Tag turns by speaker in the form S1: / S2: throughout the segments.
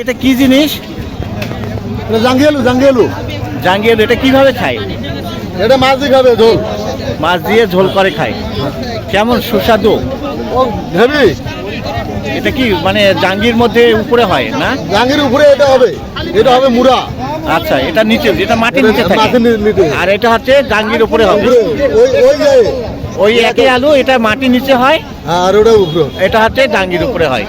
S1: এটা কি জিনিস?
S2: জাঙ্গিয়ালু জাঙ্গিয়ালু।
S1: জাঙ্গিয়াল এটা কীভাবে খায়?
S2: এটা মাছ দিয়ে খাবে ঝোল।
S1: মাছ দিয়ে ঝোল করে খায়। কেমন সুস্বাদু?
S2: ও হেভি।
S1: এটা কি মানে জাঙ্গির মধ্যে উপরে হয় না?
S2: জাঙ্গির উপরে এটা হবে। এটা হবে মুড়া।
S1: আচ্ছা এটা নিচে এটা মাটির নিচে থাকে। আর এটা হচ্ছে জাঙ্গির উপরে হবে।
S2: ওই ওই
S1: ওই একই আলু এটা মাটির নিচে হয়
S2: আর ওটা উপরে।
S1: এটা হচ্ছে জাঙ্গির উপরে হয়।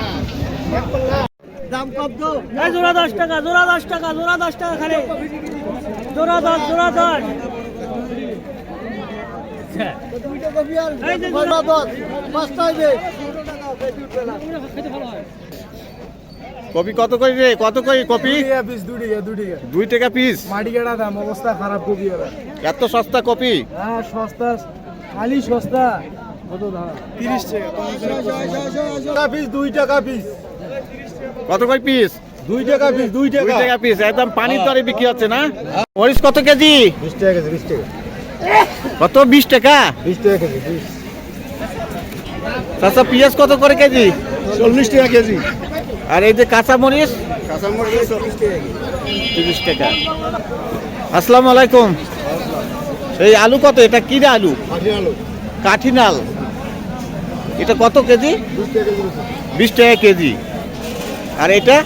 S3: এই জোড়া দশ টাকা জোড়া দশ টাকা জোড়া দশ টাকা খালি। জোড়া দশ জোড়া দশ।
S1: কপি কত করে রে? কত করে কপি?
S4: দুই টাকা
S1: পিস
S4: মাটি কাটা দাম অবস্থা খারাপ কপি
S1: এত সস্তা কপি?
S4: হ্যাঁ সস্তা খালি সস্তা। কত দাম? তিরিশ টাকা পিস দুই টাকা পিস
S1: কত করে পিস
S2: দুই টাকা পিস দুই
S1: দুই টাকা পিস একদম পানির দরে বিক্রি হচ্ছে না? মরিচ কত কেজি?
S2: বিশ টাকা কেজি বিশ টাকা।
S1: কত? বিশ টাকা?
S2: বিশ টাকা কেজি বিশ।
S1: চাষা পেঁয়াজ কত করে কেজি?
S2: চল্লিশ টাকা কেজি।
S1: আর এই যে কাঁচা মরিচ?
S2: চল্লিশ টাকা
S1: তিরিশ টাকা। আসসালামু আলাইকুম। এই আলু কত? এটা কি রে আলু? কাঠিনাল এটা কত
S2: টাকা কেজি।
S1: বিশ টাকা কেজি। আর এটা?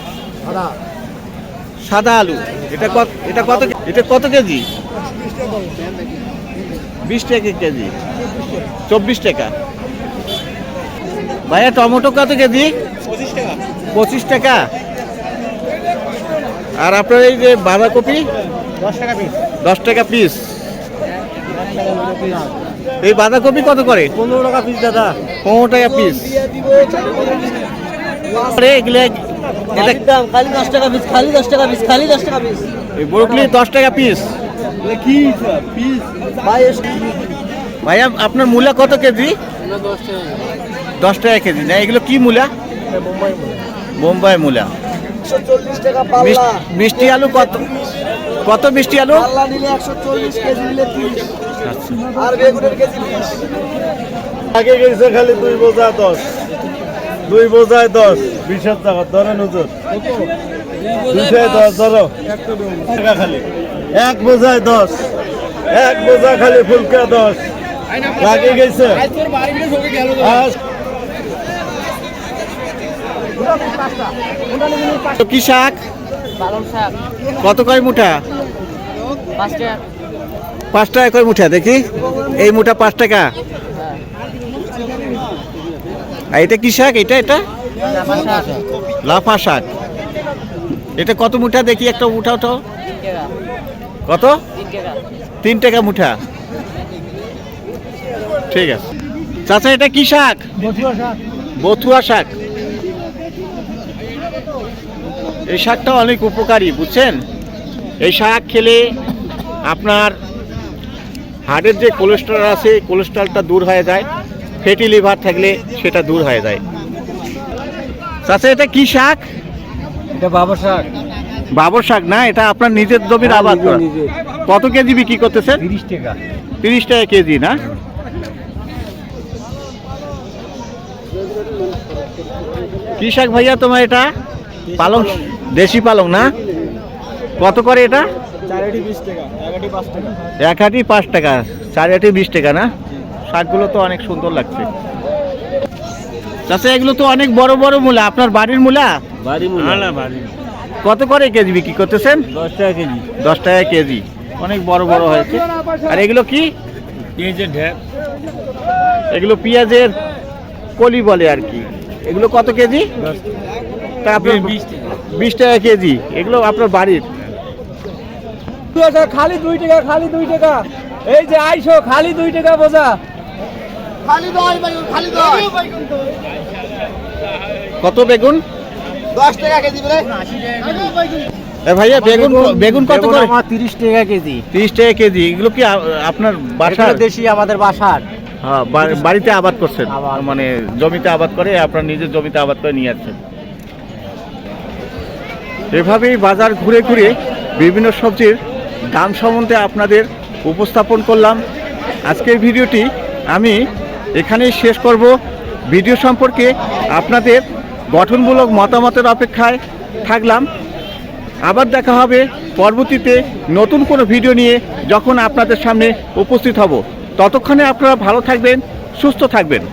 S1: সাদা। আলু। এটা কত এটা কত এটা কত কেজি? বিশ টাকা কেজি। চব্বিশ টাকা। ভাইয়া টমেটো কত কেজি? পঁচিশ টাকা। আর আপনার এই যে বাঁধাকপি?
S4: দশ টাকা পিস
S1: দশ টাকা পিস এই বাঁধাকপি কত করে?
S4: পনেরো টাকা পিস দাদা।
S1: পনেরো টাকা পিস এগুলো
S3: খালি দশ টাকা পিস খালি দশ টাকা পিস খালি দশ টাকা পিস
S1: এই ব্রোকলি দশ টাকা পিস
S4: কি পিস
S3: ভাই
S1: ভাইয়া আপনার মূলা কত কেজি? দশ টাকা কেজি। না এগুলো কি মূলা? বোম্বাই মূলা। মিষ্টি আলু কত কত মিষ্টি আলু?
S3: পাল্লা নিলে একশো চল্লিশ কেজি নিলে তিরিশ।
S1: আচ্ছা।
S2: আগে গেছে খালি দুই বোঝা দশ। দুই বোঝায় দশ। বিশের টাকা ধরে নজর। দুইশায় দশ ধরো। টাকা খালি এক বোঝায় দশ। এক বোঝা খালি ফুলকা দশ। আগে গেছে?
S1: কি শাক? কত কয় মুঠা?
S3: পাঁচ টাকা
S1: কয় মুঠা দেখি। এই মুঠা পাঁচ টাকা। এটা কি শাক? এটা এটা? লাফা শাক এটা কত মুঠা? দেখি একটা উঠাও। তো কত? তিন টাকা মুঠা। ঠিক আছে। চাচা এটা কি শাক? বথুয়া শাক। এই শাকটা অনেক উপকারী বুঝছেন? এই শাক খেলে আপনার হার্টের যে কোলেস্ট্রল আছে কোলেস্ট্রলটা দূর হয়ে যায় ফ্যাটি লিভার থাকলে সেটা দূর হয়ে যায়। চাচা এটা কি শাক?
S4: এটা বাবর শাক।
S1: বাবর শাক না এটা আপনার নিজের জমির আবাদ করা। কত কেজি বিক্রি করতেছেন?
S4: তিরিশ টাকা।
S1: তিরিশ টাকা কেজি না? কি শাক ভাইয়া তোমার এটা? পালং? দেশি পালং না? কত করে এটা? এক আটি পাঁচ টাকা। চার আটি বিশ টাকা না? শাকগুলো তো অনেক সুন্দর লাগছে। চাষা এগুলো তো অনেক বড় বড় মূলা। আপনার বাড়ির মূলা?
S4: বাড়ি
S1: কত করে কেজি বিক্রি করতেছেন?
S4: দশ টাকা কেজি।
S1: দশ টাকা কেজি। অনেক বড় বড় হয়েছে। আর এগুলো কি?
S4: পেঁয়াজের ঢেপ।
S1: এগুলো পেঁয়াজের কলি বলে আর কি। এগুলো কত কেজি? তা আপনার
S4: বিশ
S1: বিশ টাকা। কেজি। এগুলো আপনার বাড়ির।
S4: খালি দুই টাকা খালি দুই টাকা। এই যে আইসো খালি দুই টাকা বোঝা
S3: খালি দশ বেগুন খালি দশ
S1: কত বেগুন?
S3: দশ টাকা কেজি
S1: ভাইয়া বেগুন বেগুন কত করে?
S4: আমার তিরিশ টাকা কেজি।
S1: তিরিশ টাকা কেজি। এগুলো কি আপনার বাসার?
S4: দেশি আমাদের বাসার।
S1: হ্যাঁ, বাড়িতে আবাদ করছেন? মানে জমিতে আবাদ করে আপনার নিজের জমিতে আবাদ করে নিয়ে যাচ্ছেন এভাবেই বাজার ঘুরে ঘুরে বিভিন্ন সবজির দাম সম্বন্ধে আপনাদের উপস্থাপন করলাম। আজকের ভিডিওটি আমি এখানেই শেষ করব। ভিডিও সম্পর্কে আপনাদের গঠনমূলক মতামতের অপেক্ষায় থাকলাম। আবার দেখা হবে পরবর্তীতে নতুন কোনো ভিডিও নিয়ে যখন আপনাদের সামনে উপস্থিত হব। ততক্ষণে আপনারা ভালো থাকবেন, সুস্থ থাকবেন।